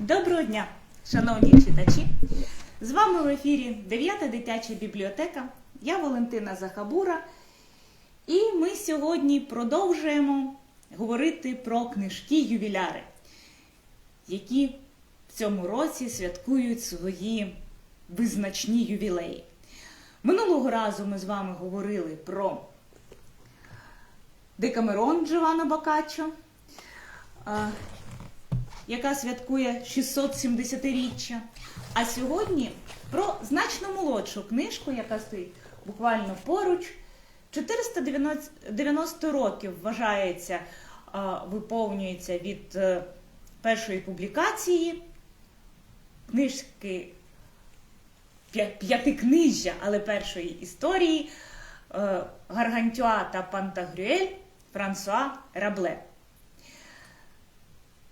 Доброго дня, шановні читачі! З вами в ефірі 9 дитяча бібліотека. Я Валентина Захабура. І ми сьогодні продовжуємо говорити про книжки ювіляри, які в цьому році святкують свої визначні ювілеї. Минулого разу ми з вами говорили про Декамерон Джованна Бокаччо, яка святкує 670-річчя. А сьогодні про значно молодшу книжку, яка стоїть буквально поруч. 490 років вважається, виповнюється від е, першої публікації книжки п'ятикнижжя, але першої історії е, Гаргантюа та Пантагрюель Франсуа Рабле.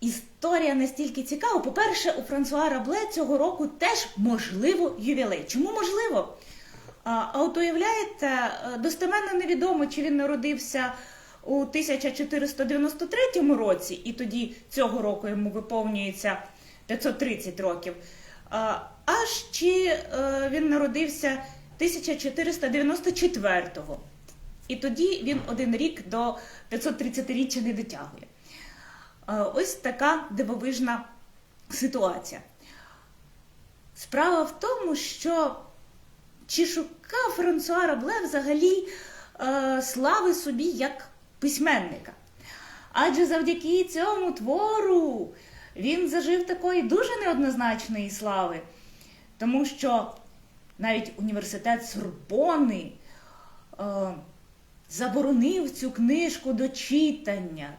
Історія настільки цікава. По-перше, у Франсуа Рабле цього року теж можливо ювілей. Чому можливо? А от уявляєте, е, достеменно невідомо, чи він народився у 1493 році, і тоді цього року йому виповнюється 530 років. Аж чи е, він народився 1494-го. І тоді він один рік до 530-річчя не дотягує. Е, Ось така дивовижна ситуація. Справа в тому, що чи шукав Франсуа Рабле взагалі е, слави собі як письменника? Адже завдяки цьому твору він зажив такої дуже неоднозначної слави, тому що навіть університет Сорбони е, заборонив цю книжку до читання.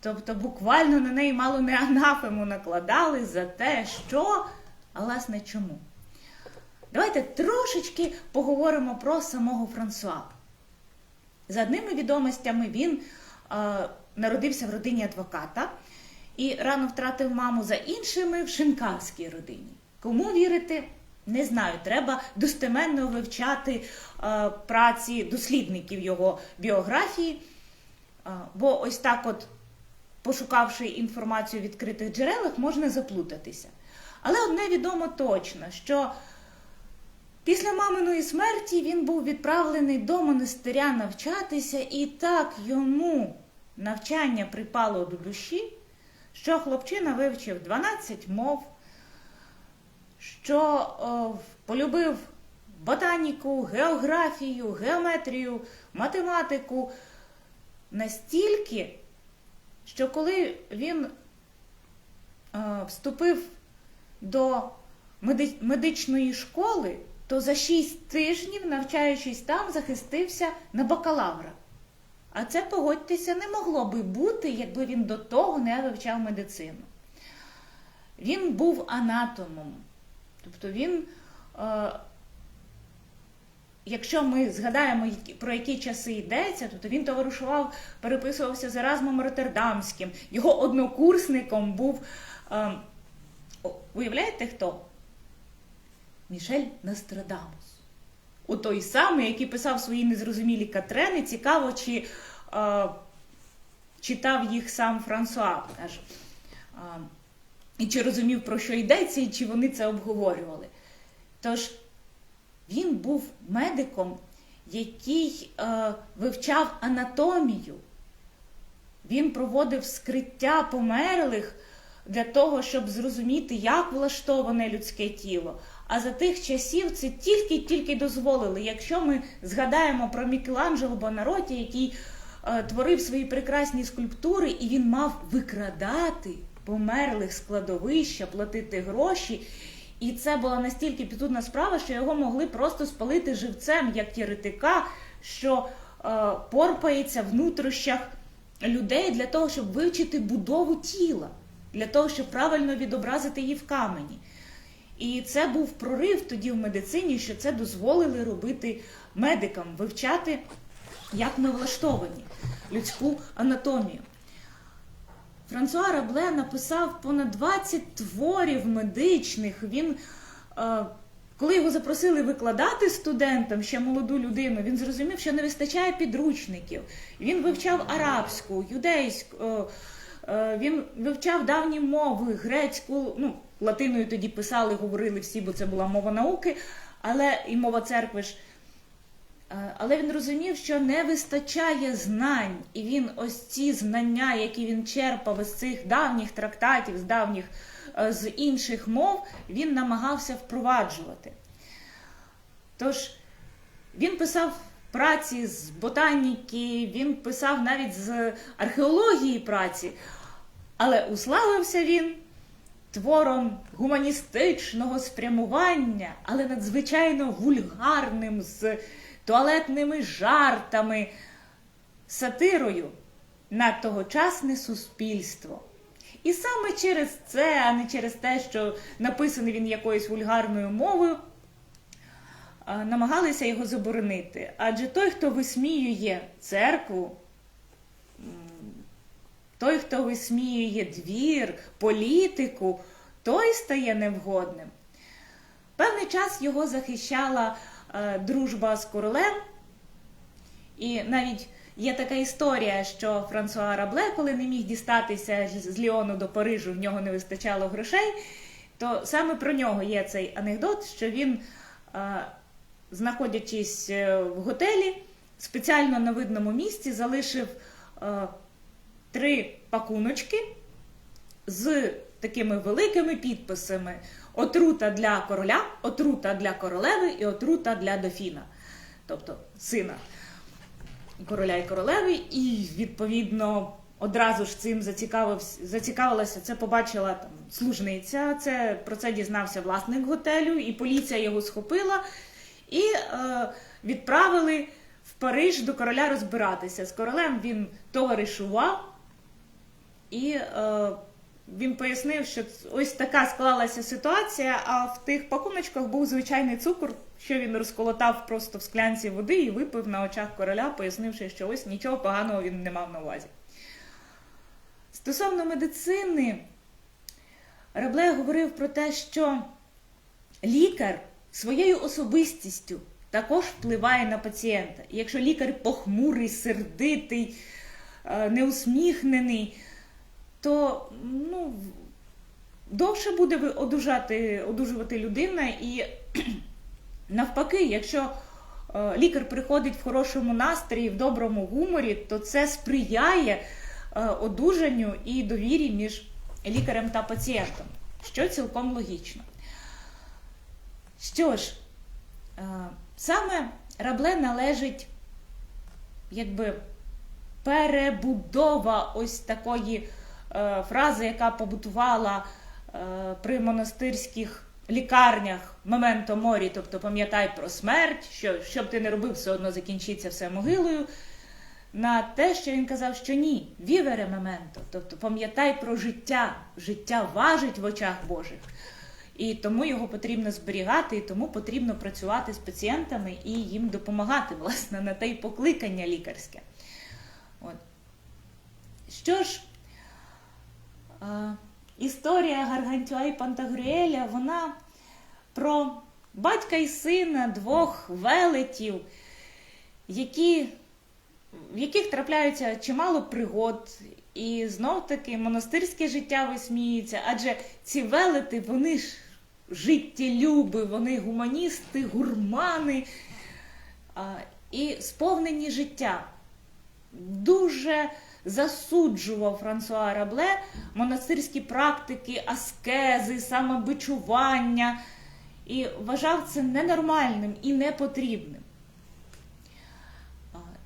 Тобто буквально на неї мало не анафему накладали за те, що, а власне чому. Давайте трошечки поговоримо про самого Франсуа. За одними відомостями, він е, народився в родині адвоката і рано втратив маму за іншими в шинкарській родині. Кому вірити? Не знаю. Треба достеменно вивчати е, праці дослідників його біографії. Е, бо ось так, от, пошукавши інформацію в відкритих джерелах, можна заплутатися. Але одне відомо точно, що Після маминої смерті він був відправлений до монастиря навчатися, і так йому навчання припало до душі, що хлопчина вивчив 12 мов, що о, полюбив ботаніку, географію, геометрію, математику настільки, що коли він е, вступив до меди- медичної школи, то за шість тижнів, навчаючись там, захистився на бакалавра. А це, погодьтеся, не могло би бути, якби він до того не вивчав медицину. Він був анатомом. Тобто він, е, якщо ми згадаємо, про які часи йдеться, тобто він товаришував, переписувався з Еразмом Роттердамським. Його однокурсником був, е, уявляєте хто? Мішель Нострадамус. У той самий, який писав свої незрозумілі катрени, цікаво, чи е, читав їх сам Франсуа. Аж, е, і чи розумів, про що йдеться, і чи вони це обговорювали. Тож він був медиком, який е, вивчав анатомію. Він проводив скриття померлих для того, щоб зрозуміти, як влаштоване людське тіло. А за тих часів це тільки-тільки дозволили. Якщо ми згадаємо про Мікеланджело Бонароті, який е, творив свої прекрасні скульптури, і він мав викрадати померлих складовища, платити гроші. І це була настільки підудна справа, що його могли просто спалити живцем, як єретика, що е, порпається в нутрощах людей для того, щоб вивчити будову тіла, для того, щоб правильно відобразити її в камені. І це був прорив тоді в медицині, що це дозволили робити медикам, вивчати, як ми влаштовані людську анатомію. Франсуа Рабле написав понад 20 творів медичних. Він, е, коли його запросили викладати студентам, ще молоду людину, він зрозумів, що не вистачає підручників. Він вивчав арабську, юдейську, е, Е, Він вивчав давні мови, грецьку, ну, латиною тоді писали, говорили всі, бо це була мова науки, але і мова церкви ж. Е, Але він розумів, що не вистачає знань, і він ось ці знання, які він черпав із цих давніх трактатів, з давніх е, з інших мов, він намагався впроваджувати. Тож він писав праці з ботаніки, він писав навіть з археології праці, але уславився він твором гуманістичного спрямування, але надзвичайно вульгарним, з туалетними жартами, сатирою на тогочасне суспільство. І саме через це, а не через те, що написаний він якоюсь вульгарною мовою, намагалися його заборонити. Адже той, хто висміює церкву, той, хто висміює двір, політику, той стає невгодним. Певний час його захищала дружба з королем, і навіть є така історія, що Франсуа Рабле, коли не міг дістатися з Ліону до Парижу, в нього не вистачало грошей, то саме про нього є цей анекдот, що він, е, знаходячись е, в готелі, спеціально на видному місці залишив е, три пакуночки з такими великими підписами: отрута для короля, отрута для королеви і отрута для дофіна, тобто сина короля і королеви, і відповідно одразу ж цим зацікавилася. Це побачила там служниця. Це про це дізнався власник готелю, і поліція його схопила і е, відправили в Париж до короля розбиратися. З королем він товаришував. І е, він пояснив, що ось така склалася ситуація, а в тих пакуночках був звичайний цукор, що він розколотав просто в склянці води і випив на очах короля, пояснивши, що ось нічого поганого він не мав на увазі. Стосовно медицини, Рабле говорив про те, що лікар своєю особистістю також впливає на пацієнта. І якщо лікар похмурий, сердитий, е, неусміхнений, то ну, довше буде одужати, одужувати людина. І навпаки, якщо е, лікар приходить в хорошому настрої, в доброму гуморі, то це сприяє е, одужанню і довірі між лікарем та пацієнтом, що цілком логічно. Що ж, е, саме Рабле належить якби перебудова ось такої е, фрази, яка побутувала е, при монастирських лікарнях моменто морі, тобто пам'ятай про смерть, що що б ти не робив, все одно закінчиться все могилою. На те, що він казав, що ні, вівере моменто, тобто пам'ятай про життя, життя важить в очах Божих. І тому його потрібно зберігати, і тому потрібно працювати з пацієнтами і їм допомагати, власне, на те й покликання лікарське. От. Що ж, історія Гаргантюа і Пантагрюеля, вона про батька і сина двох велетів, які, в яких трапляються чимало пригод. І знов таки монастирське життя висміюється, адже ці велети, вони ж життєлюби, вони гуманісти, гурмани а, і сповнені життя. Дуже засуджував Франсуа Рабле монастирські практики, аскези, самобичування і вважав це ненормальним і непотрібним.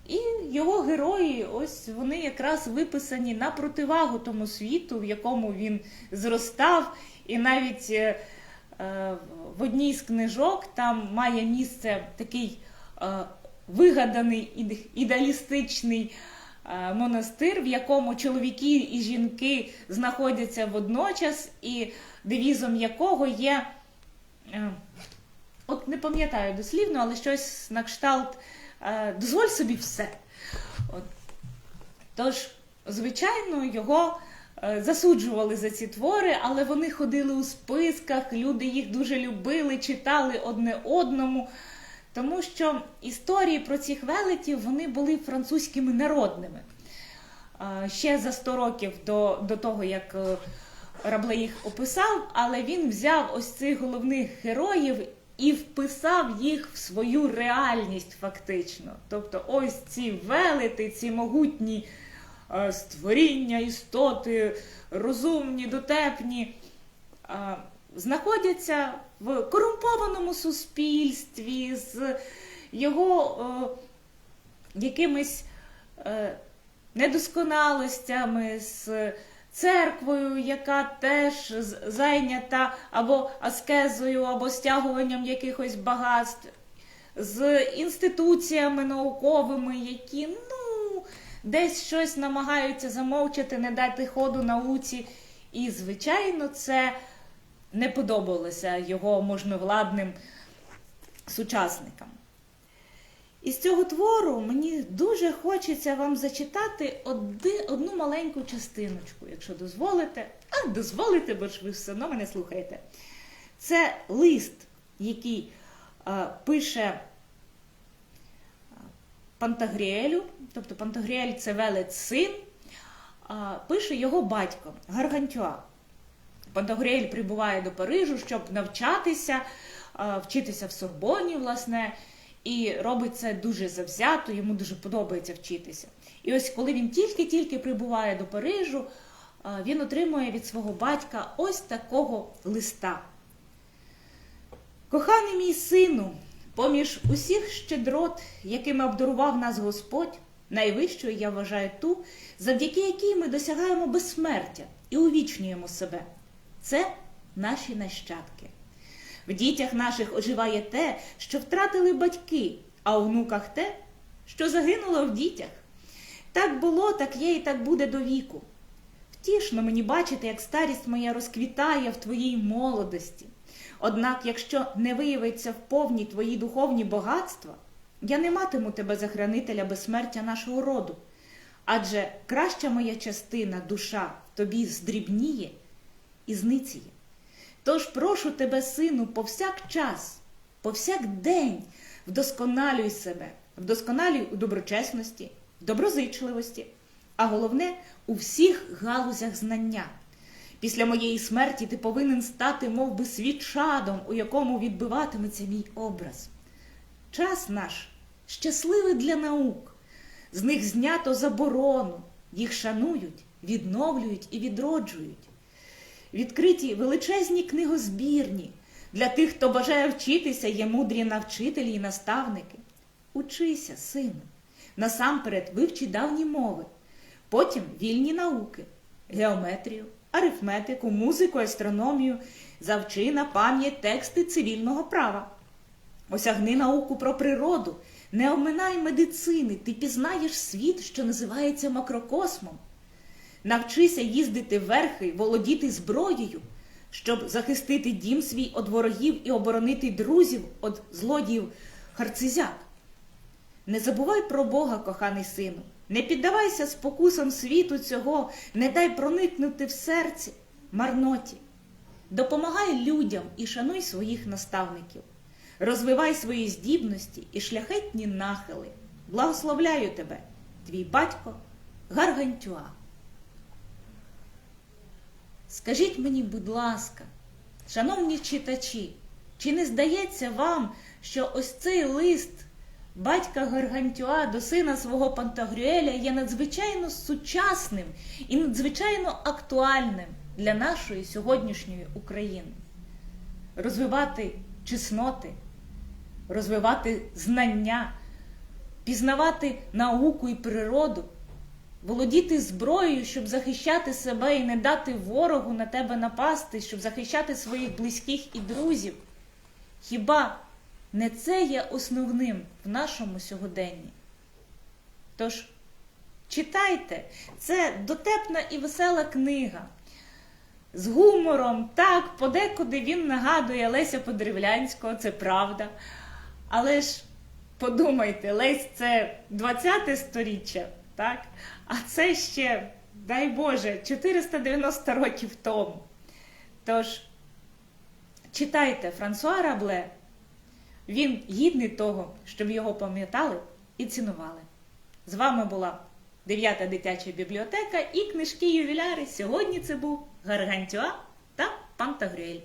І його герої, ось вони якраз виписані на противагу тому світу, в якому він зростав, і навіть е, в одній з книжок там має місце такий е, вигаданий ідеалістичний монастир, в якому чоловіки і жінки знаходяться водночас, і девізом якого є. е, От не пам'ятаю дослівно, але щось на кшталт е, дозволь собі все. От. Тож, звичайно, його е, засуджували за ці твори, але вони ходили у списках, люди їх дуже любили, читали одне одному. Тому що історії про цих велетів вони були французькими народними. ще за 100 років до, до того, як е, Рабле їх описав, але він взяв ось цих головних героїв і вписав їх в свою реальність фактично. Тобто, ось ці велети, ці могутні е, створіння, істоти, розумні, дотепні, е, знаходяться в корумпованому суспільстві з його е, якимись е, недосконалостями, з церквою, яка теж зайнята або аскезою, або стягуванням якихось багатств, з інституціями науковими, які ну, десь щось намагаються замовчати, не дати ходу науці. І, звичайно, це не подобалося його можновладним сучасникам. Із цього твору мені дуже хочеться вам зачитати одну маленьку частиночку, якщо дозволите. А дозволите, бо ж ви все одно мене слухаєте. Це лист, який е, пише е, Пантагріелю, тобто Пантагріель це велець син, е, пише його батько Гаргантюа. Пантагріель прибуває до Парижу, щоб навчатися, е, вчитися в Сорбоні, власне, і робить це дуже завзято, йому дуже подобається вчитися. І ось коли він тільки-тільки прибуває до Парижу, е, він отримує від свого батька ось такого листа. Коханий мій сину, поміж усіх щедрот, якими обдарував нас Господь, найвищою я вважаю ту, завдяки якій ми досягаємо безсмертя і увічнюємо себе. Це наші нащадки. В дітях наших оживає те, що втратили батьки, а у внуках те, що загинуло в дітях. Так було, так є і так буде до віку. Втішно мені бачити, як старість моя розквітає в твоїй молодості. Однак, якщо не виявиться в повні твої духовні багатства, я не матиму тебе за хранителя безсмертя нашого роду. Адже краща моя частина, душа, тобі здрібніє і зниціє. Тож прошу тебе, сину, повсякчас, повсякдень вдосконалюй себе, вдосконалюй у доброчесності, доброзичливості, а головне у всіх галузях знання. Після моєї смерті ти повинен стати мов би, свічадом, у якому відбиватиметься мій образ. Час наш щасливий для наук, з них знято заборону, їх шанують, відновлюють і відроджують. Відкриті величезні книгозбірні. Для тих, хто бажає вчитися, є мудрі навчителі і наставники. Учися, сину. Насамперед вивчи давні мови, потім вільні науки, геометрію, арифметику, музику, астрономію, завчи на пам'ять тексти цивільного права. Осягни науку про природу, не оминай медицини, ти пізнаєш світ, що називається макрокосмом. Навчися їздити верхи, володіти зброєю, щоб захистити дім свій від ворогів і оборонити друзів від злодіїв харцизяк. Не забувай про Бога, коханий сину, не піддавайся спокусам світу цього, не дай проникнути в серце марноті. Допомагай людям і шануй своїх наставників. Розвивай свої здібності і шляхетні нахили. Благословляю тебе, твій батько Гаргантюа. Скажіть мені, будь ласка, шановні читачі, чи не здається вам, що ось цей лист батька Гаргантюа до сина свого Пантагрюеля є надзвичайно сучасним і надзвичайно актуальним для нашої сьогоднішньої України? Розвивати чесноти, розвивати знання, пізнавати науку і природу володіти зброєю, щоб захищати себе і не дати ворогу на тебе напасти, щоб захищати своїх близьких і друзів. Хіба не це є основним в нашому сьогоденні? Тож, читайте, це дотепна і весела книга. З гумором, так, подекуди він нагадує Леся Подеревлянського, це правда. Але ж подумайте, Лесь це 20 сторіччя, так? А це ще, дай Боже, 490 років тому. Тож, читайте Франсуа Рабле. Він гідний того, щоб його пам'ятали і цінували. З вами була дев'ята дитяча бібліотека і книжки ювіляри. Сьогодні це був Гаргантюа та Пантагрюель.